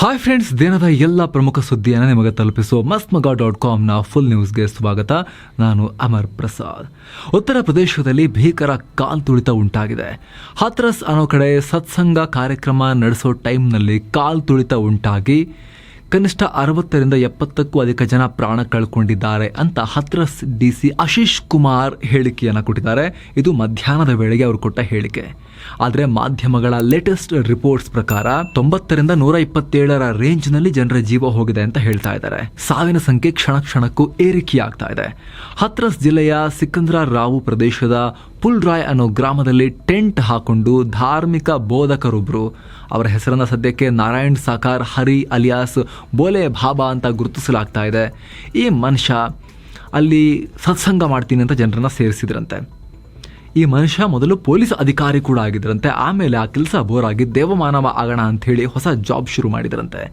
Hi friends ದಿನದ ಎಲ್ಲ ಪ್ರಮುಖ ಸುದ್ದಿಯನ್ನು ನಿಮಗೆ ತಲುಪಿಸುವ ಮಸ್ತ್ ಮಗ ಡಾಟ್ ಕಾಮ್ನ ಫುಲ್ ನ್ಯೂಸ್ಗೆ ಸ್ವಾಗತ. ನಾನು ಅಮರ್ ಪ್ರಸಾದ್. ಉತ್ತರ ಪ್ರದೇಶದಲ್ಲಿ ಭೀಕರ ಕಾಲ್ ತುಳಿತ ಉಂಟಾಗಿದೆ. ಹತ್ರಸ್ ಅನ್ನೋ ಕಡೆ ಸತ್ಸಂಗ ಕಾರ್ಯಕ್ರಮ ನಡೆಸೋ ಟೈಮ್ನಲ್ಲಿ ಕಾಲ್ ತುಳಿತ ಉಂಟಾಗಿ ಕನಿಷ್ಠ ಅರವತ್ತರಿಂದ ಎಪ್ಪತ್ತಕ್ಕೂ ಅಧಿಕ ಜನ ಪ್ರಾಣ ಕಳ್ಕೊಂಡಿದ್ದಾರೆ ಅಂತ ಹತ್ರಸ್ ಡಿ ಸಿ ಆಶೀಶ್ ಕುಮಾರ್ ಹೇಳಿಕೆಯನ್ನು ಕೊಟ್ಟಿದ್ದಾರೆ. ಇದು ಮಧ್ಯಾಹ್ನದ ವೇಳೆಗೆ ಅವರು ಕೊಟ್ಟ ಹೇಳಿಕೆ. ಆದರೆ ಮಾಧ್ಯಮಗಳ ಲೇಟೆಸ್ಟ್ ರಿಪೋರ್ಟ್ಸ್ ಪ್ರಕಾರ ತೊಂಬತ್ತರಿಂದ ನೂರ ಇಪ್ಪತ್ತೇಳರ ರೇಂಜ್ನಲ್ಲಿ ಜನರ ಜೀವ ಹೋಗಿದೆ ಅಂತ ಹೇಳ್ತಾ ಇದ್ದಾರೆ. ಸಾವಿನ ಸಂಖ್ಯೆ ಕ್ಷಣ ಕ್ಷಣಕ್ಕೂ ಏರಿಕೆಯಾಗ್ತಾ ಇದೆ. ಹತ್ರಸ್ ಜಿಲ್ಲೆಯ ಸಿಕಂದ್ರ ರಾವು ಪ್ರದೇಶದ ಪುಲ್ರಾಯ್ ಅನ್ನೋ ಗ್ರಾಮದಲ್ಲಿ ಟೆಂಟ್ ಹಾಕೊಂಡು ಧಾರ್ಮಿಕ ಬೋಧಕರೊಬ್ರು. ಅವರ ಹೆಸರನ್ನ ಸದ್ಯಕ್ಕೆ ನಾರಾಯಣ್ ಸಾಕಾರ್, ಹರಿ ಅಲಿಯಾಸ್, ಬೋಲೆ ಭಾಬಾ ಅಂತ ಗುರುತಿಸಲಾಗ್ತಾ ಇದೆ. ಈ ಮನುಷ್ಯ ಅಲ್ಲಿ ಸತ್ಸಂಗ ಮಾಡ್ತೀನಿ ಅಂತ ಜನರನ್ನ ಸೇರಿಸಿದ್ರಂತೆ. ಈ ಮನುಷ್ಯ ಮೊದಲು ಪೊಲೀಸ್ ಅಧಿಕಾರಿ ಕೂಡ ಆಗಿದ್ರಂತೆ ಆಮೇಲೆ ಆ ಕೆಲಸ ಬೋರ್ ಆಗಿ ದೇವಮಾನವ ಆಗೋಣ ಅಂತ ಹೇಳಿ ಹೊಸ ಜಾಬ್ ಶುರು ಮಾಡಿದ್ರಂತೆ.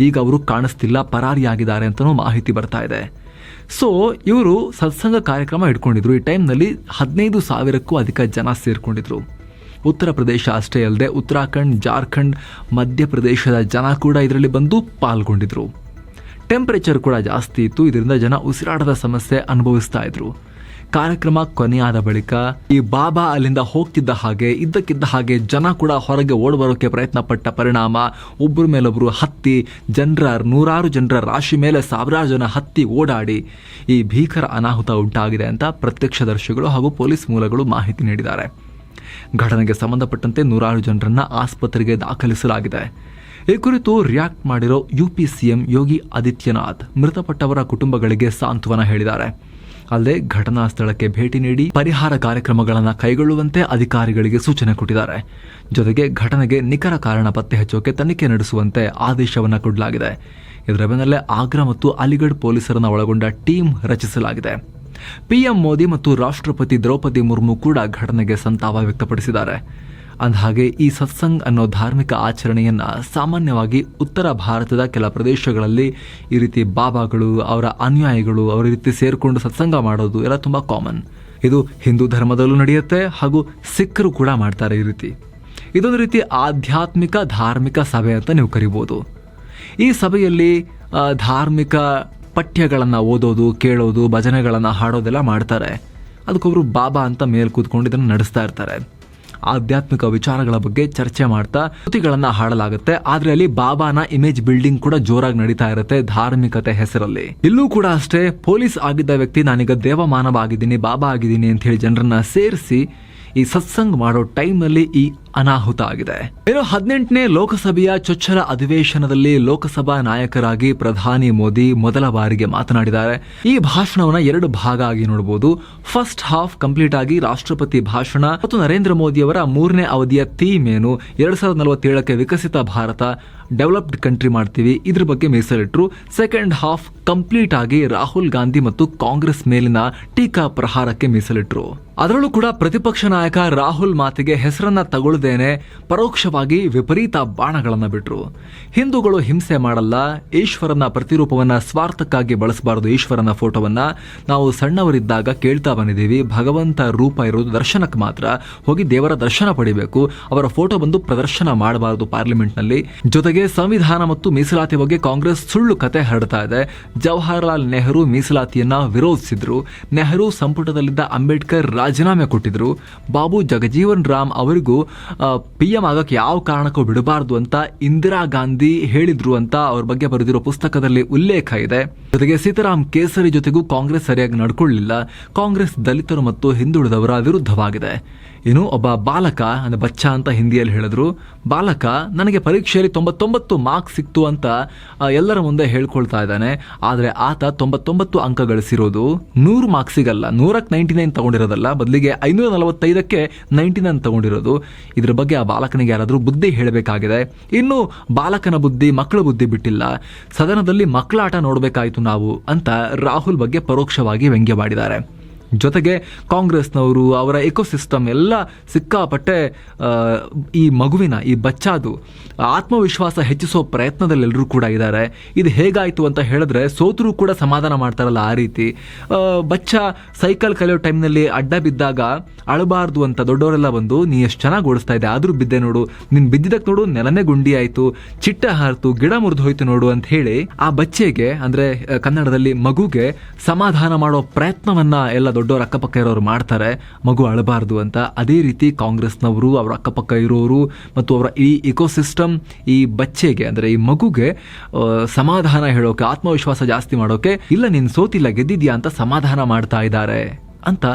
ಈಗ ಅವರು ಕಾಣಿಸ್ತಿಲ್ಲ ಪರಾರಿಯಾಗಿದ್ದಾರೆ ಅಂತಲೂ ಮಾಹಿತಿ ಬರ್ತಾ ಇದೆ. ಸೊ ಇವರು ಸತ್ಸಂಗ ಕಾರ್ಯಕ್ರಮ ಇಟ್ಕೊಂಡಿದ್ರು. ಈ ಟೈಮ್ನಲ್ಲಿ ಹದಿನೈದು ಸಾವಿರಕ್ಕೂ ಅಧಿಕ ಜನ ಸೇರಿಕೊಂಡಿದ್ರು. ಉತ್ತರ ಪ್ರದೇಶ ಅಷ್ಟೇ ಅಲ್ಲದೆ ಉತ್ತರಾಖಂಡ್, ಜಾರ್ಖಂಡ್, ಮಧ್ಯಪ್ರದೇಶದ ಜನ ಕೂಡ ಇದರಲ್ಲಿ ಬಂದು ಪಾಲ್ಗೊಂಡಿದ್ರು. ಟೆಂಪರೇಚರ್ ಕೂಡ ಜಾಸ್ತಿ ಇತ್ತು. ಇದರಿಂದ ಜನ ಉಸಿರಾಟದ ಸಮಸ್ಯೆ ಅನುಭವಿಸ್ತಾ ಇದ್ರು. ಕಾರ್ಯಕ್ರಮ ಕೊನೆಯಾದ ಬಳಿಕ ಈ ಬಾಬಾ ಅಲ್ಲಿಂದ ಹೋಗ್ತಿದ್ದ ಹಾಗೆ, ಇದ್ದಕ್ಕಿದ್ದ ಹಾಗೆ ಜನ ಕೂಡ ಹೊರಗೆ ಓಡಬರೋಕೆ ಪ್ರಯತ್ನ ಪಟ್ಟ ಪರಿಣಾಮ. ಒಬ್ಬರ ಮೇಲೊಬ್ಬರು ಹತ್ತಿ, ಜನರ ನೂರಾರು ಜನರ ರಾಶಿ ಮೇಲೆ ಸಾವಿರಾರು ಜನ ಹತ್ತಿ ಓಡಾಡಿ ಈ ಭೀಕರ ಅನಾಹುತ ಉಂಟಾಗಿದೆ ಅಂತ ಪ್ರತ್ಯಕ್ಷದರ್ಶಿಗಳು ಹಾಗೂ ಪೊಲೀಸ್ ಮೂಲಗಳು ಮಾಹಿತಿ ನೀಡಿದ್ದಾರೆ. ಘಟನೆಗೆ ಸಂಬಂಧಪಟ್ಟಂತೆ ನೂರಾರು ಜನರನ್ನ ಆಸ್ಪತ್ರೆಗೆ ದಾಖಲಿಸಲಾಗಿದೆ. ಈ ಕುರಿತು ರಿಯಾಕ್ಟ್ ಮಾಡಿರೋ U P CM Yogi Adityanath, ಮೃತಪಟ್ಟವರ ಕುಟುಂಬಗಳಿಗೆ ಸಾಂತ್ವನ ಹೇಳಿದ್ದಾರೆ. ಅಲ್ಲದೆ ಘಟನಾ ಸ್ಥಳಕ್ಕೆ ಭೇಟಿ ನೀಡಿ ಪರಿಹಾರ ಕಾರ್ಯಕ್ರಮಗಳನ್ನು ಕೈಗೊಳ್ಳುವಂತೆ ಅಧಿಕಾರಿಗಳಿಗೆ ಸೂಚನೆ ಕೊಟ್ಟಿದ್ದಾರೆ. ಜೊತೆಗೆ ಘಟನೆಗೆ ನಿಖರ ಕಾರಣ ಪತ್ತೆ ಹಚ್ಚೋಕೆ ತನಿಖೆ ನಡೆಸುವಂತೆ ಆದೇಶವನ್ನು ಕೊಡಲಾಗಿದೆ. ಇದರ ಬೆನ್ನಲ್ಲೇ ಆಗ್ರಾ ಮತ್ತು ಅಲಿಗಢ್ ಪೊಲೀಸರನ್ನ ಒಳಗೊಂಡ ಟೀಮ್ ರಚಿಸಲಾಗಿದೆ. ಪಿಎಂ ಮೋದಿ ಮತ್ತು ರಾಷ್ಟ್ರಪತಿ ದ್ರೌಪದಿ ಮುರ್ಮು ಕೂಡ ಘಟನೆಗೆ ಸಂತಾಪ ವ್ಯಕ್ತಪಡಿಸಿದ್ದಾರೆ. ಅಂದಹಾಗೆ ಈ ಸತ್ಸಂಗ್ ಅನ್ನೋ ಧಾರ್ಮಿಕ ಆಚರಣೆಯನ್ನು ಸಾಮಾನ್ಯವಾಗಿ ಉತ್ತರ ಭಾರತದ ಕೆಲ ಪ್ರದೇಶಗಳಲ್ಲಿ ಈ ರೀತಿ ಬಾಬಾಗಳು, ಅವರ ಅನುಯಾಯಿಗಳು ಅವರ ರೀತಿ ಸೇರಿಕೊಂಡು ಸತ್ಸಂಗ ಮಾಡೋದು ಎಲ್ಲ ತುಂಬ ಕಾಮನ್ ಇದು ಹಿಂದೂ ಧರ್ಮದಲ್ಲೂ ನಡೆಯುತ್ತೆ ಹಾಗೂ ಸಿಖ್ರು ಕೂಡ ಮಾಡ್ತಾರೆ ಈ ರೀತಿ. ಇದೊಂದು ರೀತಿ ಆಧ್ಯಾತ್ಮಿಕ ಧಾರ್ಮಿಕ ಸಭೆ ಅಂತ ನೀವು ಕರಿಬೋದು. ಈ ಸಭೆಯಲ್ಲಿ ಧಾರ್ಮಿಕ ಪಠ್ಯಗಳನ್ನು ಓದೋದು, ಕೇಳೋದು, ಭಜನೆಗಳನ್ನು ಹಾಡೋದೆಲ್ಲ ಮಾಡ್ತಾರೆ. ಅದಕ್ಕೊಬ್ರು ಬಾಬಾ ಅಂತ ಮೇಲೆ ಕೂತ್ಕೊಂಡು ಇದನ್ನು ನಡೆಸ್ತಾ ಇರ್ತಾರೆ. ಆಧ್ಯಾತ್ಮಿಕ ವಿಚಾರಗಳ ಬಗ್ಗೆ ಚರ್ಚೆ ಮಾಡ್ತಾ ಕೃತಿಗಳನ್ನ ಹಾಡಲಾಗುತ್ತೆ. ಆದ್ರೆ ಅಲ್ಲಿ ಬಾಬಾನ ಇಮೇಜ್ ಬಿಲ್ಡಿಂಗ್ ಕೂಡ ಜೋರಾಗಿ ನಡೀತಾ ಇರುತ್ತೆ ಧಾರ್ಮಿಕತೆ ಹೆಸರಲ್ಲಿ. ಇಲ್ಲೂ ಕೂಡ ಅಷ್ಟೇ, ಪೊಲೀಸ್ ಆಗಿದ್ದ ವ್ಯಕ್ತಿ ನಾನೀಗ ದೇವಮಾನವ ಆಗಿದ್ದೀನಿ, ಬಾಬಾ ಆಗಿದ್ದೀನಿ ಅಂತ ಹೇಳಿ ಜನರನ್ನ ಸೇರಿಸಿ ಈ ಸತ್ಸಂಗ್ ಮಾಡೋ ಟೈಮ್ನಲ್ಲಿ ಈ ಅನಾಹುತ ಆಗಿದೆ. ಇನ್ನು ಹದಿನೆಂಟನೇ ಲೋಕಸಭೆಯ ಚೊಚ್ಚಲ ಅಧಿವೇಶನದಲ್ಲಿ ಲೋಕಸಭಾ ನಾಯಕರಾಗಿ ಪ್ರಧಾನಿ ಮೋದಿ ಮೊದಲ ಬಾರಿಗೆ ಮಾತನಾಡಿದ್ದಾರೆ. ಈ ಭಾಷಣವನ್ನ ಎರಡು ಭಾಗ ಆಗಿ ನೋಡಬಹುದು ಫಸ್ಟ್ ಹಾಫ್ ಕಂಪ್ಲೀಟ್ ಆಗಿ ರಾಷ್ಟ್ರಪತಿ ಭಾಷಣ ಮತ್ತು ನರೇಂದ್ರ ಮೋದಿ ಅವರ ಮೂರನೇ ಅವಧಿಯ ಥೀಮ್ ಏನು? ಎರಡ್ ಸಾವಿರದ ನಲವತ್ತೇಳಕ್ಕೆ ವಿಕಸಿತ ಭಾರತ, ಡೆವಲಪ್ಡ್ ಕಂಟ್ರಿ ಮಾಡ್ತೀವಿ. ಇದ್ರ ಬಗ್ಗೆ ಮೀಸಲಿಟ್ರು. ಸೆಕೆಂಡ್ ಹಾಫ್ ಕಂಪ್ಲೀಟ್ ಆಗಿ ರಾಹುಲ್ ಗಾಂಧಿ ಮತ್ತು ಕಾಂಗ್ರೆಸ್ ಮೇಲಿನ ಟೀಕಾ ಪ್ರಹಾರಕ್ಕೆ ಮೀಸಲಿಟ್ರು. ಅದರಲ್ಲೂ ಕೂಡ ಪ್ರತಿಪಕ್ಷ ನಾಯಕ ರಾಹುಲ್ ಮಾತಿಗೆ ಹೆಸರನ್ನ ತಗೊಳ್ಳದೇನೆ ಪರೋಕ್ಷವಾಗಿ ವಿಪರೀತ ಬಾಣಗಳನ್ನ ಬಿಟ್ರು. ಹಿಂದೂಗಳು ಹಿಂಸೆ ಮಾಡಲ್ಲ, ಈಶ್ವರನ ಪ್ರತಿರೂಪವನ್ನ ಸ್ವಾರ್ಥಕ್ಕಾಗಿ ಬಳಸಬಾರದು ಈಶ್ವರನ ಫೋಟೋವನ್ನ. ನಾವು ಸಣ್ಣವರಿದ್ದಾಗ ಕೇಳ್ತಾ ಬಂದಿದ್ದೀವಿ, ಭಗವಂತ ರೂಪ ಇರೋದು ದರ್ಶನಕ್ಕೆ ಮಾತ್ರ. ಹೋಗಿ ದೇವರ ದರ್ಶನ ಪಡಿಬೇಕು, ಅವರ ಫೋಟೋ ಬಂದು ಪ್ರದರ್ಶನ ಮಾಡಬಾರದು ಪಾರ್ಲಿಮೆಂಟ್ನಲ್ಲಿ. ಜೊತೆಗೆ ಸಂವಿಧಾನ ಮತ್ತು ಮೀಸಲಾತಿ ಬಗ್ಗೆ ಕಾಂಗ್ರೆಸ್ ಸುಳ್ಳು ಕತೆ ಹರಡ್ತಾ ಇದೆ. ಜವಾಹರಲಾಲ್ ನೆಹರು ಮೀಸಲಾತಿಯನ್ನ ವಿರೋಧಿಸಿದ್ರು. ನೆಹರು ಸಂಪುಟದಲ್ಲಿದ್ದ ಅಂಬೇಡ್ಕರ್ ರಾಜೀನಾಮೆ ಕೊಟ್ಟಿದ್ರು. ಬಾಬು ಜಗಜೀವನ್ ರಾಮ್ ಅವರಿಗೂ ಪಿ ಎಂ ಆಗಕ್ಕೆ ಯಾವ ಕಾರಣಕ್ಕೂ ಬಿಡಬಾರದು ಅಂತ ಇಂದಿರಾ ಗಾಂಧಿ ಹೇಳಿದ್ರು ಅಂತ ಅವ್ರ ಬಗ್ಗೆ ಬರೆದಿರೋ ಪುಸ್ತಕದಲ್ಲಿ ಉಲ್ಲೇಖ ಇದೆ. ಜೊತೆಗೆ ಸೀತಾರಾಮ್ ಕೇಸರಿ ಜೊತೆಗೂ ಕಾಂಗ್ರೆಸ್ ಸರಿಯಾಗಿ ನಡ್ಕೊಳ್ಳಿಲ್ಲ. ಕಾಂಗ್ರೆಸ್ ದಲಿತರು ಮತ್ತು ಹಿಂದುಳಿದವರ ವಿರುದ್ಧವಾಗಿದೆ. ಇನ್ನು ಒಬ್ಬ ಬಾಲಕ, ಅಂದರೆ ಬಚ್ಚ ಅಂತ ಹಿಂದಿಯಲ್ಲಿ ಹೇಳಿದ್ರು. ಬಾಲಕ, ನನಗೆ ಪರೀಕ್ಷೆಯಲ್ಲಿ ತೊಂಬತ್ತೊಂಬತ್ತು ಮಾರ್ಕ್ಸ್ ಸಿಕ್ತು ಅಂತ ಎಲ್ಲರ ಮುಂದೆ ಹೇಳ್ಕೊಳ್ತಾ ಇದ್ದಾನೆ. ಆದರೆ ಆತ ತೊಂಬತ್ತೊಂಬತ್ತು ಅಂಕ ಗಳಿಸಿರೋದು ನೂರು ಮಾರ್ಕ್ಸಿಗಲ್ಲ ನೂರಕ್ಕೆ ನೈಂಟಿ ನೈನ್ ತಗೊಂಡಿರೋದಲ್ಲ. ಬದಲಿಗೆ ಐನೂರ ನಲವತ್ತೈದಕ್ಕೆ ನೈಂಟಿ ನೈನ್ ತಗೊಂಡಿರೋದು. ಇದ್ರ ಬಗ್ಗೆ ಆ ಬಾಲಕನಿಗೆ ಯಾರಾದರೂ ಬುದ್ಧಿ ಹೇಳಬೇಕಾಗಿದೆ? ಇನ್ನು ಬಾಲಕನ ಬುದ್ಧಿ, ಮಕ್ಕಳ ಬುದ್ಧಿ ಬಿಟ್ಟಿಲ್ಲ. ಸದನದಲ್ಲಿ ಮಕ್ಕಳಾಟ ನೋಡಬೇಕಾಯಿತು ನಾವು ಅಂತ ರಾಹುಲ್ ಬಗ್ಗೆ ಪರೋಕ್ಷವಾಗಿ ವ್ಯಂಗ್ಯ ಮಾಡಿದ್ದಾರೆ. ಜೊತೆಗೆ ಕಾಂಗ್ರೆಸ್ನವರು, ಅವರ ಎಕೋಸಿಸ್ಟಮ್ ಎಲ್ಲ ಸಿಕ್ಕಾಪಟ್ಟೆ ಈ ಮಗುವಿನ, ಈ ಬಚ್ಚಾದು ಆತ್ಮವಿಶ್ವಾಸ ಹೆಚ್ಚಿಸೋ ಪ್ರಯತ್ನದಲ್ಲಿ ಎಲ್ಲರೂ ಕೂಡ ಇದ್ದಾರೆ. ಇದು ಹೇಗಾಯಿತು ಅಂತ ಹೇಳಿದ್ರೆ ಸೋತರೂ ಕೂಡ ಸಮಾಧಾನ ಮಾಡ್ತಾರಲ್ಲ ಆ ರೀತಿ. ಬಚ್ಚ ಸೈಕಲ್ ಕಲಿಯೋ ಟೈಮ್ನಲ್ಲಿ ಅಡ್ಡ ಬಿದ್ದಾಗ ಅಳಬಾರ್ದು ಅಂತ ದೊಡ್ಡವರೆಲ್ಲ ಬಂದು, ನೀ ಎಷ್ಟು ಚೆನ್ನಾಗಿ ಓಡಿಸ್ತಾ ಇದ್ದೆ, ಆದರೂ ಬಿದ್ದೆ ನೋಡು. ನೀನು ಬಿದ್ದಿದ್ದಕ್ಕೆ ನೋಡು, ನೆಲನೇ ಗುಂಡಿ ಆಯಿತು. ಚಿಟ್ಟ ಹಾರ್ತು, ಗಿಡ ಮುರಿದು ಹೋಯ್ತು ನೋಡು ಅಂತ ಹೇಳಿ ಆ ಬಚ್ಚೆಗೆ, ಅಂದರೆ ಕನ್ನಡದಲ್ಲಿ ಮಗುಗೆ ಸಮಾಧಾನ ಮಾಡೋ ಪ್ರಯತ್ನವನ್ನ ಎಲ್ಲ ದೊಡ್ಡವರ ಅಕ್ಕಪಕ್ಕ ಇರೋರು ಮಾಡ್ತಾರೆ, ಮಗು ಅಳಬಾರ್ದು ಅಂತ. ಅದೇ ರೀತಿ ಕಾಂಗ್ರೆಸ್ನವರು, ಅವರ ಅಕ್ಕಪಕ್ಕ ಇರೋರು ಮತ್ತು ಅವರ ಈ ಇಕೋಸಿಸ್ಟಮ್ ಈ ಬಚ್ಚೆಗೆ, ಅಂದರೆ ಈ ಮಗುಗೆ ಸಮಾಧಾನ ಹೇಳೋಕೆ, ಆತ್ಮವಿಶ್ವಾಸ ಜಾಸ್ತಿ ಮಾಡೋಕೆ, ಇಲ್ಲ ನೀನು ಸೋತಿಲ್ಲ, ಗೆದ್ದಿದ್ಯಾ ಅಂತ ಸಮಾಧಾನ ಮಾಡ್ತಾ ಇದ್ದಾರೆ. ಅಂತ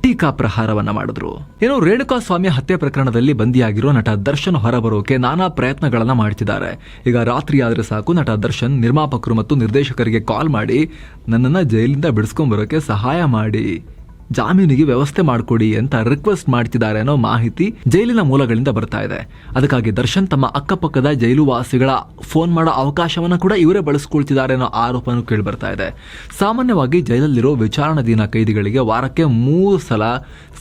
ಟೀಕಾ ಪ್ರಹಾರವನ್ನ ಮಾಡಿದ್ರು. ಏನೋ ರೇಣುಕಾ ಸ್ವಾಮಿ ಹತ್ಯೆ ಪ್ರಕರಣದಲ್ಲಿ ಬಂದಿಯಾಗಿರೋ ನಟ ದರ್ಶನ್ ಹೊರಬರೋಕೆ ನಾನಾ ಪ್ರಯತ್ನಗಳನ್ನ ಮಾಡ್ತಿದ್ದಾರೆ. ಈಗ ರಾತ್ರಿ ಆದ್ರೆ ಸಾಕು, ನಟ ದರ್ಶನ್ ನಿರ್ಮಾಪಕರು ಮತ್ತು ನಿರ್ದೇಶಕರಿಗೆ ಕಾಲ್ ಮಾಡಿ, ನನ್ನನ್ನ ಜೈಲಿಂದ ಬಿಡಿಸ್ಕೊಂಡ್ ಬರೋಕೆ ಸಹಾಯ ಮಾಡಿ. ಜಾಮೀನಿಗೆ ವ್ಯವಸ್ಥೆ ಮಾಡಿಕೊಡಿ ಅಂತ ರಿಕ್ವೆಸ್ಟ್ ಮಾಡ್ತಿದ್ದಾರೆ ಅನ್ನೋ ಮಾಹಿತಿ ಜೈಲಿನ ಮೂಲಗಳಿಂದ ಬರ್ತಾ ಇದೆ. ಅದಕ್ಕಾಗಿ ದರ್ಶನ್ ತಮ್ಮ ಅಕ್ಕಪಕ್ಕದ ಜೈಲು ವಾಸಿಗಳ ಫೋನ್ ಮಾಡೋ ಅವಕಾಶವನ್ನ ಕೂಡ ಇವರೇ ಬಳಸ್ಕೊಳ್ತಿದ್ದಾರೆ ಅನ್ನೋ ಆರೋಪನೂ ಕೇಳಿ ಬರ್ತಾ ಇದೆ. ಸಾಮಾನ್ಯವಾಗಿ ಜೈಲಲ್ಲಿರೋ ವಿಚಾರಣಾಧೀನ ಕೈದಿಗಳಿಗೆ ವಾರಕ್ಕೆ ಮೂರು ಸಲ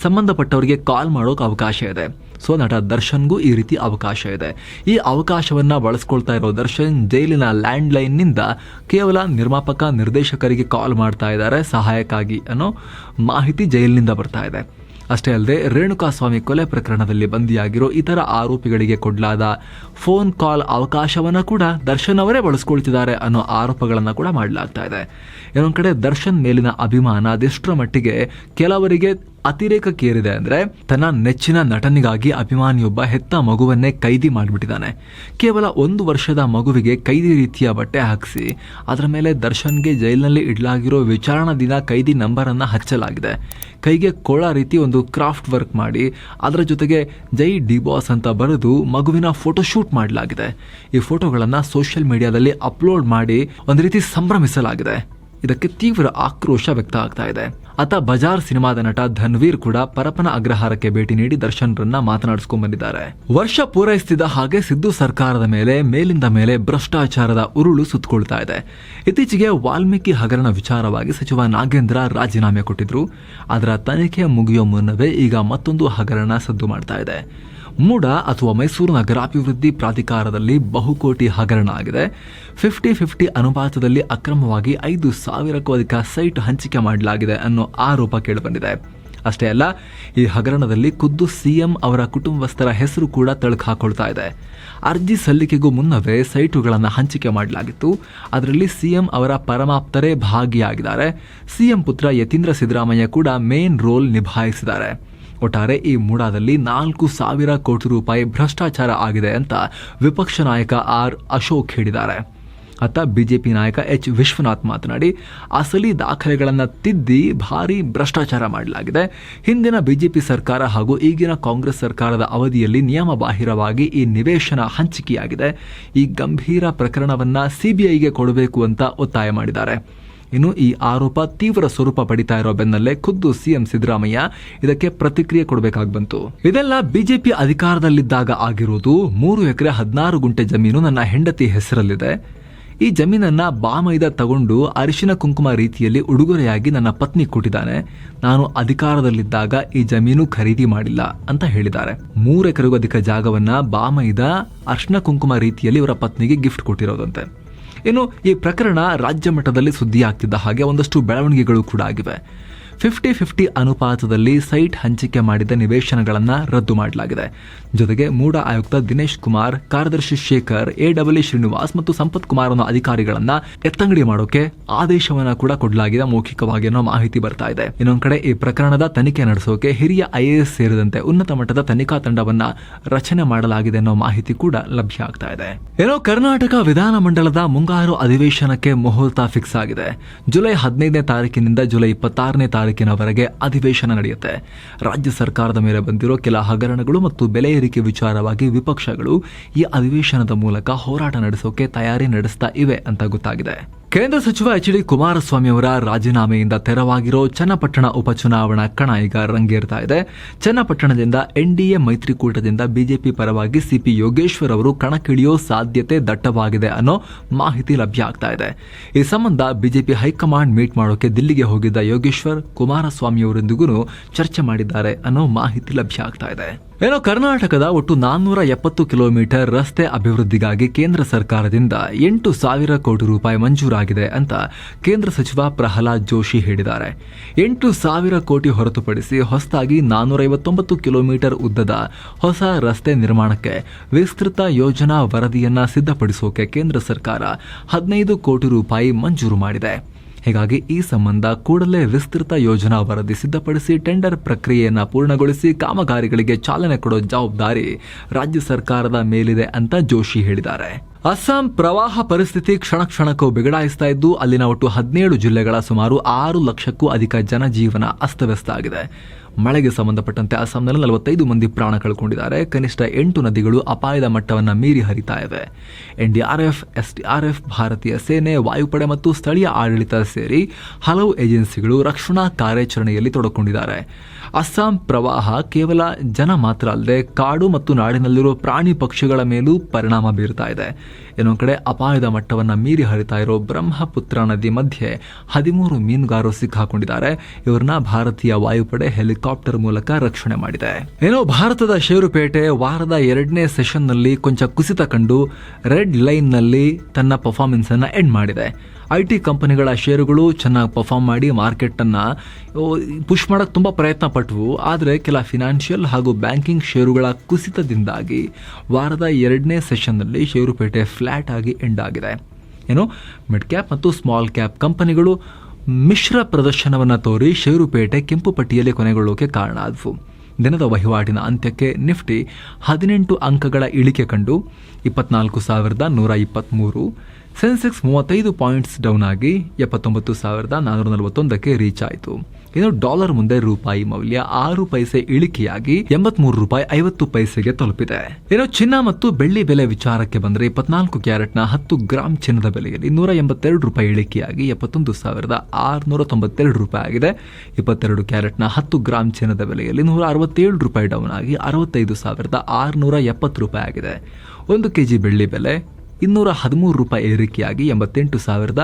ಸಂಬಂಧಪಟ್ಟವರಿಗೆ ಕಾಲ್ ಮಾಡೋಕೆ ಅವಕಾಶ ಇದೆ. ಸೊ ನಟ ದರ್ಶನ್ಗೂ ಈ ರೀತಿ ಅವಕಾಶ ಇದೆ. ಈ ಅವಕಾಶವನ್ನ ಬಳಸ್ಕೊಳ್ತಾ ಇರೋ ದರ್ಶನ್ ಜೈಲಿನ ಲ್ಯಾಂಡ್ ಲೈನ್ನಿಂದ ಕೇವಲ ನಿರ್ಮಾಪಕ ನಿರ್ದೇಶಕರಿಗೆ ಕಾಲ್ ಮಾಡ್ತಾ ಇದ್ದಾರೆ, ಸಹಾಯಕ್ಕಾಗಿ ಅನ್ನೋ ಮಾಹಿತಿ ಜೈಲಿನಿಂದ ಬರ್ತಾ ಇದೆ. ಅಷ್ಟೇ ಅಲ್ಲದೆ ರೇಣುಕಾಸ್ವಾಮಿ ಕೊಲೆ ಪ್ರಕರಣದಲ್ಲಿ ಬಂದಿಯಾಗಿರೋ ಇತರ ಆರೋಪಿಗಳಿಗೆ ಕೊಡಲಾದ ಫೋನ್ ಕಾಲ್ ಅವಕಾಶವನ್ನು ಕೂಡ ದರ್ಶನ್ ಅವರೇ ಬಳಸ್ಕೊಳ್ತಿದ್ದಾರೆ ಅನ್ನೋ ಆರೋಪಗಳನ್ನು ಕೂಡ ಮಾಡಲಾಗ್ತಾ ಇದೆ. ಇನ್ನೊಂದು ಕಡೆ ದರ್ಶನ್ ಮೇಲಿನ ಅಭಿಮಾನ ಅದೆಷ್ಟರ ಮಟ್ಟಿಗೆ ಕೆಲವರಿಗೆ ಅತಿರೇಕಕ್ಕೇರಿದೆ ಅಂದ್ರೆ ತನ್ನ ನೆಚ್ಚಿನ ನಟನಿಗಾಗಿ ಅಭಿಮಾನಿಯೊಬ್ಬ ಹೆತ್ತ ಮಗುವನ್ನೇ ಕೈದಿ ಮಾಡಿಬಿಟ್ಟಿದ್ದಾನೆ. ಕೇವಲ ಒಂದು ವರ್ಷದ ಮಗುವಿಗೆ ಕೈದಿ ರೀತಿಯ ಬಟ್ಟೆ ಹಾಕಿಸಿ, ಅದರ ಮೇಲೆ ದರ್ಶನ್ಗೆ ಜೈಲಿನಲ್ಲಿ ಇಡಲಾಗಿರೋ ವಿಚಾರಣಾ ದಿನ ಕೈದಿ ನಂಬರ್ ಅನ್ನ ಹಚ್ಚಲಾಗಿದೆ. ಕೈಗೆ ಕೊಳ ರೀತಿ ಒಂದು ಕ್ರಾಫ್ಟ್ ವರ್ಕ್ ಮಾಡಿ, ಅದರ ಜೊತೆಗೆ ಜೈ ಡಿ ಬಾಸ್ ಅಂತ ಬರೆದು ಮಗುವಿನ ಫೋಟೋ ಶೂಟ್ ಮಾಡಲಾಗಿದೆ. ಈ ಫೋಟೋಗಳನ್ನ ಸೋಷಿಯಲ್ ಮೀಡಿಯಾದಲ್ಲಿ ಅಪ್ಲೋಡ್ ಮಾಡಿ ಒಂದು ರೀತಿ ಸಂಭ್ರಮಿಸಲಾಗಿದೆ. ಇದಕ್ಕೆ ತೀವ್ರ ಆಕ್ರೋಶ ವ್ಯಕ್ತ ಆಗ್ತಾ ಇದೆ. ಆತ ಬಜಾರ್ ಸಿನಿಮಾದ ನಟ ಧನ್ವೀರ್ ಕೂಡ ಪರಪನ ಅಗ್ರಹಾರಕ್ಕೆ ಭೇಟಿ ನೀಡಿ ದರ್ಶನ್ರನ್ನ ಮಾತನಾಡಿಸ್ಕೊಂಡ್ ಬಂದಿದ್ದಾರೆ. ವರ್ಷ ಪೂರೈಸುತ್ತಿದ್ದ ಹಾಗೆ ಸಿದ್ದು ಸರ್ಕಾರದ ಮೇಲೆ, ಮೇಲಿಂದ ಮೇಲೆ ಭ್ರಷ್ಟಾಚಾರದ ಉರುಳು ಸುತ್ತಕೊಳ್ತಾ ಇದೆ. ಇತ್ತೀಚೆಗೆ ವಾಲ್ಮೀಕಿ ಹಗರಣ ವಿಚಾರವಾಗಿ ಸಚಿವ ನಾಗೇಂದ್ರ ರಾಜೀನಾಮೆ ಕೊಟ್ಟಿದ್ರು. ಅದರ ತನಿಖೆ ಮುಗಿಯೋ ಮುನ್ನವೇ ಈಗ ಮತ್ತೊಂದು ಹಗರಣ ಸದ್ದು ಮಾಡ್ತಾ ಇದೆ. ಮೂಡ ಅಥವಾ ಮೈಸೂರು ನಗರಾಭಿವೃದ್ಧಿ ಪ್ರಾಧಿಕಾರದಲ್ಲಿ ಬಹುಕೋಟಿ ಹಗರಣ ಆಗಿದೆ. ಫಿಫ್ಟಿ ಫಿಫ್ಟಿ ಅನುಪಾತದಲ್ಲಿ ಅಕ್ರಮವಾಗಿ ಐದು ಸಾವಿರಕ್ಕೂ ಅಧಿಕ ಸೈಟ್ ಹಂಚಿಕೆ ಮಾಡಲಾಗಿದೆ ಅನ್ನೋ ಆರೋಪ ಕೇಳಿಬಂದಿದೆ. ಅಷ್ಟೇ ಅಲ್ಲ, ಈ ಹಗರಣದಲ್ಲಿ ಖುದ್ದು ಸಿಎಂ ಅವರ ಕುಟುಂಬಸ್ಥರ ಹೆಸರು ಕೂಡ ತಳಕು ಹಾಕೊಳ್ತಾ ಇದೆ. ಅರ್ಜಿ ಸಲ್ಲಿಕೆಗೂ ಮುನ್ನವೇ ಸೈಟುಗಳನ್ನು ಹಂಚಿಕೆ ಮಾಡಲಾಗಿತ್ತು. ಅದರಲ್ಲಿ ಸಿಎಂ ಅವರ ಪರಮಾಪ್ತರೇ ಭಾಗಿಯಾಗಿದ್ದಾರೆ. ಸಿಎಂ ಪುತ್ರ ಯತೀಂದ್ರ ಸಿದ್ದರಾಮಯ್ಯ ಕೂಡ ಮೇನ್ ರೋಲ್ ನಿಭಾಯಿಸಿದ್ದಾರೆ. ಒಟ್ಟಾರೆ ಈ ಮೂಡಾದಲ್ಲಿ ನಾಲ್ಕು ಸಾವಿರ ಕೋಟಿ ರೂಪಾಯಿ ಭ್ರಷ್ಟಾಚಾರ ಆಗಿದೆ ಅಂತ ವಿಪಕ್ಷ ನಾಯಕ ಆರ್ ಅಶೋಕ್ ಹೇಳಿದ್ದಾರೆ. ಅತ್ತ ಬಿಜೆಪಿ ನಾಯಕ ಎಚ್ ವಿಶ್ವನಾಥ್ ಮಾತನಾಡಿ, ಅಸಲಿ ದಾಖಲೆಗಳನ್ನು ತಿದ್ದಿ ಭಾರಿ ಭ್ರಷ್ಟಾಚಾರ ಮಾಡಲಾಗಿದೆ. ಹಿಂದಿನ ಬಿಜೆಪಿ ಸರ್ಕಾರ ಹಾಗೂ ಈಗಿನ ಕಾಂಗ್ರೆಸ್ ಸರ್ಕಾರದ ಅವಧಿಯಲ್ಲಿ ನಿಯಮಬಾಹಿರವಾಗಿ ಈ ನಿವೇಶನ ಹಂಚಿಕೆಯಾಗಿದೆ. ಈ ಗಂಭೀರ ಪ್ರಕರಣವನ್ನು ಸಿಬಿಐಗೆ ಕೊಡಬೇಕು ಅಂತ ಒತ್ತಾಯ ಮಾಡಿದ್ದಾರೆ. ಇನ್ನು ಈ ಆರೋಪ ತೀವ್ರ ಸ್ವರೂಪ ಪಡಿತಾ ಇರೋ ಬೆನ್ನಲ್ಲೇ ಖುದ್ದು ಸಿಎಂ ಸಿದ್ದರಾಮಯ್ಯ ಇದಕ್ಕೆ ಪ್ರತಿಕ್ರಿಯೆ ಕೊಡಬೇಕಾಗಿ ಬಂತು. ಇದೆಲ್ಲ ಬಿಜೆಪಿ ಅಧಿಕಾರದಲ್ಲಿದ್ದಾಗ ಆಗಿರುವುದು ಮೂರು ಎಕರೆ ಹದಿನಾರು ಗುಂಟೆ ಜಮೀನು ನನ್ನ ಹೆಂಡತಿ ಹೆಸರಲ್ಲಿದೆ. ಈ ಜಮೀನನ್ನ ಬಾಮೈದ ತಗೊಂಡು ಅರಿಶಿನ ಕುಂಕುಮ ರೀತಿಯಲ್ಲಿ ಉಡುಗೊರೆಯಾಗಿ ನನ್ನ ಪತ್ನಿ ಕೊಟ್ಟಿದ್ದಾನೆ. ನಾನು ಅಧಿಕಾರದಲ್ಲಿದ್ದಾಗ ಈ ಜಮೀನು ಖರೀದಿ ಮಾಡಿಲ್ಲ ಅಂತ ಹೇಳಿದ್ದಾರೆ. ಮೂರು ಎಕರೆಗೂ ಅಧಿಕ ಜಾಗವನ್ನ ಬಾಮೈದ ಅರ್ಶಿನ ಕುಂಕುಮ ರೀತಿಯಲ್ಲಿ ಇವರ ಪತ್ನಿಗೆ ಗಿಫ್ಟ್ ಕೊಟ್ಟಿರೋದಂತೆ. ಇನ್ನು ಈ ಪ್ರಕರಣ ರಾಜ್ಯ ಮಟ್ಟದಲ್ಲಿ ಸುದ್ದಿಯಾಗ್ತಿದ್ದ ಹಾಗೆ ಒಂದಷ್ಟು ಬೆಳವಣಿಗೆಗಳು ಕೂಡ ಆಗಿವೆ. ಫಿಫ್ಟಿ ಫಿಫ್ಟಿ ಅನುಪಾತದಲ್ಲಿ ಸೈಟ್ ಹಂಚಿಕೆ ಮಾಡಿದ ನಿವೇಶನಗಳನ್ನು ರದ್ದು ಮಾಡಲಾಗಿದೆ. ಜೊತೆಗೆ ಮೂಡ ಆಯುಕ್ತ ದಿನೇಶ್ ಕುಮಾರ್, ಕಾರ್ಯದರ್ಶಿ ಶೇಖರ್, ಎ ಡಬ್ಲ್ಯೂ ಶ್ರೀನಿವಾಸ್ ಮತ್ತು ಸಂಪತ್ ಕುಮಾರ್ ಅನ್ನೋ ಅಧಿಕಾರಿಗಳನ್ನ ಎತ್ತಂಗಡಿ ಮಾಡೋಕೆ ಆದೇಶವನ್ನ ಕೂಡ ಕೊಡಲಾಗಿದೆ ಮೌಖಿಕವಾಗಿ ಅನ್ನೋ ಮಾಹಿತಿ ಬರ್ತಾ ಇದೆ. ಇನ್ನೊಂದ್ ಕಡೆ ಈ ಪ್ರಕರಣದ ತನಿಖೆ ನಡೆಸೋಕೆ ಹಿರಿಯ ಐಎಎಸ್ ಸೇರಿದಂತೆ ಉನ್ನತ ಮಟ್ಟದ ತನಿಖಾ ತಂಡವನ್ನ ರಚನೆ ಮಾಡಲಾಗಿದೆ ಅನ್ನೋ ಮಾಹಿತಿ ಕೂಡ ಲಭ್ಯ ಆಗ್ತಾ ಇದೆ. ಏನೋ ಕರ್ನಾಟಕ ವಿಧಾನಮಂಡಲದ ಮುಂಗಾರು ಅಧಿವೇಶನಕ್ಕೆ ಮುಹೂರ್ತ ಫಿಕ್ಸ್ ಆಗಿದೆ. ಜುಲೈ ಹದಿನೈದನೇ ತಾರೀಕಿನಿಂದ ಜುಲೈ ಇಪ್ಪತ್ತಾರನೇ ತಾರೀಕಿನವರೆಗೆ ಅಧಿವೇಶನ ನಡೆಯುತ್ತೆ. ರಾಜ್ಯ ಸರ್ಕಾರದ ಮೇಲೆ ಬಂದಿರೋ ಕೆಲ ಹಗರಣಗಳು ಮತ್ತು ಬೆಲೆ ಏರಿಕೆ ವಿಚಾರವಾಗಿ ವಿಪಕ್ಷಗಳು ಈ ಅಧಿವೇಶನದ ಮೂಲಕ ಹೋರಾಟ ನಡೆಸೋಕೆ ತಯಾರಿ ನಡೆಸ್ತಾ ಇವೆ ಅಂತ ಗೊತ್ತಾಗಿದೆ. ಕೇಂದ್ರ ಸಚಿವ ಎಚ್ ಡಿ ಕುಮಾರಸ್ವಾಮಿ ಅವರ ರಾಜೀನಾಮೆಯಿಂದ ತೆರವಾಗಿರೋ ಚನ್ನಪಟ್ಟಣ ಉಪಚುನಾವಣಾ ಕಣ ಈಗ ರಂಗೇರ್ತಾ ಇದೆ. ಚನ್ನಪಟ್ಟಣದಿಂದ ಎನ್ಡಿಎ ಮೈತ್ರಿಕೂಟದಿಂದ ಬಿಜೆಪಿ ಪರವಾಗಿ ಸಿಪಿ ಯೋಗೇಶ್ವರ್ ಅವರು ಕಣಕ್ಕಿಳಿಯೋ ಸಾಧ್ಯತೆ ದಟ್ಟವಾಗಿದೆ ಅನ್ನೋ ಮಾಹಿತಿ ಲಭ್ಯ ಆಗ್ತಾ ಇದೆ. ಈ ಸಂಬಂಧ ಬಿಜೆಪಿ ಹೈಕಮಾಂಡ್ ಮೀಟ್ ಮಾಡೋಕೆ ದಿಲ್ಲಿಗೆ ಹೋಗಿದ್ದ ಯೋಗೇಶ್ವರ್ ಕುಮಾರಸ್ವಾಮಿ ಅವರೊಂದಿಗೂ ಚರ್ಚೆ ಮಾಡಿದ್ದಾರೆ ಅನ್ನೋ ಮಾಹಿತಿ ಲಭ್ಯ ಆಗ್ತಾ ಇದೆ. ಏನೋ ಕರ್ನಾಟಕದ ಒಟ್ಟು ನಾನ್ನೂರ ಎಪ್ಪತ್ತು ಕಿಲೋಮೀಟರ್ ರಸ್ತೆ ಅಭಿವೃದ್ಧಿಗಾಗಿ ಕೇಂದ್ರ ಸರ್ಕಾರದಿಂದ ಎಂಟು ಸಾವಿರ ಕೋಟಿ ರೂಪಾಯಿ ಮಂಜೂರಾಗಿದೆ ಅಂತ ಕೇಂದ್ರ ಸಚಿವ ಪ್ರಹ್ಲಾದ್ ಜೋಶಿ ಹೇಳಿದ್ದಾರೆ. ಎಂಟು ಸಾವಿರ ಕೋಟಿ ಹೊರತುಪಡಿಸಿ ಹೊಸದಾಗಿ ನಾನ್ನೂರೈವತ್ತೊಂಬತ್ತು ಕಿಲೋಮೀಟರ್ ಉದ್ದದ ಹೊಸ ರಸ್ತೆ ನಿರ್ಮಾಣಕ್ಕೆ ವಿಸ್ತೃತ ಯೋಜನಾ ವರದಿಯನ್ನ ಸಿದ್ಧಪಡಿಸೋಕೆ ಕೇಂದ್ರ ಸರ್ಕಾರ ಹದಿನೈದು ಕೋಟಿ ರೂಪಾಯಿ ಮಂಜೂರು ಮಾಡಿದೆ. ಹೀಗಾಗಿ ಈ ಸಂಬಂಧ ಕೂಡಲೇ ವಿಸ್ತೃತ ಯೋಜನಾ ವರದಿ ಸಿದ್ಧಪಡಿಸಿ ಟೆಂಡರ್ ಪ್ರಕ್ರಿಯೆಯನ್ನು ಪೂರ್ಣಗೊಳಿಸಿ ಕಾಮಗಾರಿಗಳಿಗೆ ಚಾಲನೆ ಕೊಡೋ ಜವಾಬ್ದಾರಿ ರಾಜ್ಯ ಸರ್ಕಾರದ ಮೇಲಿದೆ ಅಂತ ಜೋಶಿ ಹೇಳಿದ್ದಾರೆ. ಅಸ್ಸಾಂ ಪ್ರವಾಹ ಪರಿಸ್ಥಿತಿ ಕ್ಷಣ ಕ್ಷಣಕ್ಕೂ ಬಿಗಡಾಯಿಸ್ತಾ ಇದ್ದು, ಅಲ್ಲಿನ ಒಟ್ಟು ಹದಿನೇಳು ಜಿಲ್ಲೆಗಳ ಸುಮಾರು ಆರು ಲಕ್ಷಕ್ಕೂ ಅಧಿಕ ಜನಜೀವನ ಅಸ್ತವ್ಯಸ್ತ ಆಗಿದೆ. ಮಳೆಗೆ ಸಂಬಂಧಪಟ್ಟಂತೆ ಅಸ್ಸಾಂನಲ್ಲಿ ನಲವತ್ತೈದು ಮಂದಿ ಪ್ರಾಣ ಕಳ್ಕೊಂಡಿದ್ದಾರೆ. ಕನಿಷ್ಠ ಎಂಟು ನದಿಗಳು ಅಪಾಯದ ಮಟ್ಟವನ್ನು ಮೀರಿ ಹರಿತಾ ಇವೆ ಎನ್ಡಿಆರ್ಎಫ್, ಎಸ್ಡಿಆರ್ಎಫ್ ಭಾರತೀಯ ಸೇನೆ, ವಾಯುಪಡೆ ಮತ್ತು ಸ್ಥಳೀಯ ಆಡಳಿತ ಸೇರಿ ಹಲವು ಏಜೆನ್ಸಿಗಳು ರಕ್ಷಣಾ ಕಾರ್ಯಾಚರಣೆಯಲ್ಲಿ ತೊಡಕೊಂಡಿದ್ದಾರೆ. ಅಸ್ಸಾಂ ಪ್ರವಾಹ ಕೇವಲ ಜನ ಮಾತ್ರ ಅಲ್ಲದೆ ಕಾಡು ಮತ್ತು ನಾಡಿನಲ್ಲಿರುವ ಪ್ರಾಣಿ ಪಕ್ಷಿಗಳ ಮೇಲೂ ಪರಿಣಾಮ ಬೀರ್ತಾ ಇದೆ. ಇನ್ನೊಂದು ಕಡೆ ಅಪಾಯದ ಮಟ್ಟವನ್ನು ಮೀರಿ ಹರಿತಾ ಇರೋ ಬ್ರಹ್ಮಪುತ್ರ ನದಿ ಮಧ್ಯೆ ಹದಿಮೂರು ಮೀನುಗಾರರು ಸಿಕ್ಕಾಕೊಂಡಿದ್ದಾರೆ. ಇವರನ್ನ ಭಾರತೀಯ ವಾಯುಪಡೆ ಹೆಲಿಕಾಪ್ಟರ್ ಮೂಲಕ ರಕ್ಷಣೆ ಮಾಡಿದೆ. ಏನೋ ಭಾರತದ ಷೇರುಪೇಟೆ ವಾರದ ಎರಡನೇ ಸೆಷನ್ನಲ್ಲಿ ಕೊಂಚ ಕುಸಿತ ಕಂಡು ರೆಡ್ ಲೈನ್ನಲ್ಲಿ ತನ್ನ ಪರ್ಫಾರ್ಮೆನ್ಸ್ ಅನ್ನ ಎಂಡ್ ಮಾಡಿದೆ. ಐ ಟಿ ಕಂಪನಿಗಳ ಷೇರುಗಳು ಚೆನ್ನಾಗಿ ಪರ್ಫಾರ್ಮ್ ಮಾಡಿ ಮಾರ್ಕೆಟನ್ನು ಪುಷ್ ಮಾಡೋಕ್ಕೆ ತುಂಬ ಪ್ರಯತ್ನ ಪಟ್ಟವು ಆದರೆ ಕೆಲ ಫಿನಾನ್ಷಿಯಲ್ ಹಾಗೂ ಬ್ಯಾಂಕಿಂಗ್ ಷೇರುಗಳ ಕುಸಿತದಿಂದಾಗಿ ವಾರದ ಎರಡನೇ ಸೆಷನ್ನಲ್ಲಿ ಷೇರುಪೇಟೆ ಫ್ಲ್ಯಾಟ್ ಆಗಿ ಎಂಡ್ ಆಗಿದೆ. ಏನು ಮಿಡ್ ಕ್ಯಾಪ್ ಮತ್ತು ಸ್ಮಾಲ್ ಕ್ಯಾಪ್ ಕಂಪನಿಗಳು ಮಿಶ್ರ ಪ್ರದರ್ಶನವನ್ನು ತೋರಿ ಷೇರುಪೇಟೆ ಕೆಂಪು ಪಟ್ಟಿಯಲ್ಲಿ ಕೊನೆಗೊಳ್ಳೋಕೆ ಕಾರಣ ಆದವು ದಿನದ ವಹಿವಾಟಿನ ಅಂತ್ಯಕ್ಕೆ ನಿಫ್ಟಿ ಹದಿನೆಂಟು ಅಂಕಗಳ ಇಳಿಕೆ ಕಂಡು ಇಪ್ಪತ್ನಾಲ್ಕು ಸಾವಿರದ ನೂರ ಇಪ್ಪತ್ತ್ಮೂರು ಸೆನ್ಸೆಕ್ಸ್ ಮೂವತ್ತೈದು ಪಾಯಿಂಟ್ಸ್ ಡೌನ್ ಆಗಿ ಎಪ್ಪತ್ತೊಂಬತ್ತು ಸಾವಿರದ ನಾನ್ನೂರ ನಲವತ್ತೊಂದಕ್ಕೆ ರೀಚ್ ಆಯಿತು ಇನ್ನು ಡಾಲರ್ ಮುಂದೆ ರೂಪಾಯಿ ಮೌಲ್ಯ ಆರು ಪೈಸೆ ಇಳಿಕೆಯಾಗಿ ಎಂಬತ್ಮೂರು ರೂಪಾಯಿ ಐವತ್ತು ಪೈಸೆಗೆ ತಲುಪಿದೆ. ಇನ್ನು ಚಿನ್ನ ಮತ್ತು ಬೆಳ್ಳಿ ಬೆಲೆ ವಿಚಾರಕ್ಕೆ ಬಂದರೆ ಇಪ್ಪತ್ನಾಲ್ಕು ಕ್ಯಾರೆಟ್ನ ಹತ್ತು ಗ್ರಾಂ ಚಿನ್ನದ ಬೆಲೆಯಲ್ಲಿ ನೂರ ಎಂಬತ್ತೆರಡು ರೂಪಾಯಿ ಇಳಿಕೆಯಾಗಿ ಎಪ್ಪತ್ತೊಂದು ಸಾವಿರದ ಆರುನೂರ ತೊಂಬತ್ತೆರಡು ರೂಪಾಯಿ ಆಗಿದೆ. ಇಪ್ಪತ್ತೆರಡು ಕ್ಯಾರೆಟ್ನ ಹತ್ತು ಗ್ರಾಂ ಚಿನ್ನದ ಬೆಲೆಯಲ್ಲಿ ನೂರ ಅರವತ್ತೇಳು ರೂಪಾಯಿ ಡೌನ್ ಆಗಿ ಅರವತ್ತೈದು ಸಾವಿರದ ಆರುನೂರ ಎಪ್ಪತ್ತು ರೂಪಾಯಿ ಆಗಿದೆ. ಒಂದು ಕೆಜಿ ಬೆಳ್ಳಿ ಬೆಲೆ ಇನ್ನೂರ ಹದಿಮೂರು ರೂಪಾಯಿ ಏರಿಕೆಯಾಗಿ ಎಂಬತ್ತೆಂಟು ಸಾವಿರದ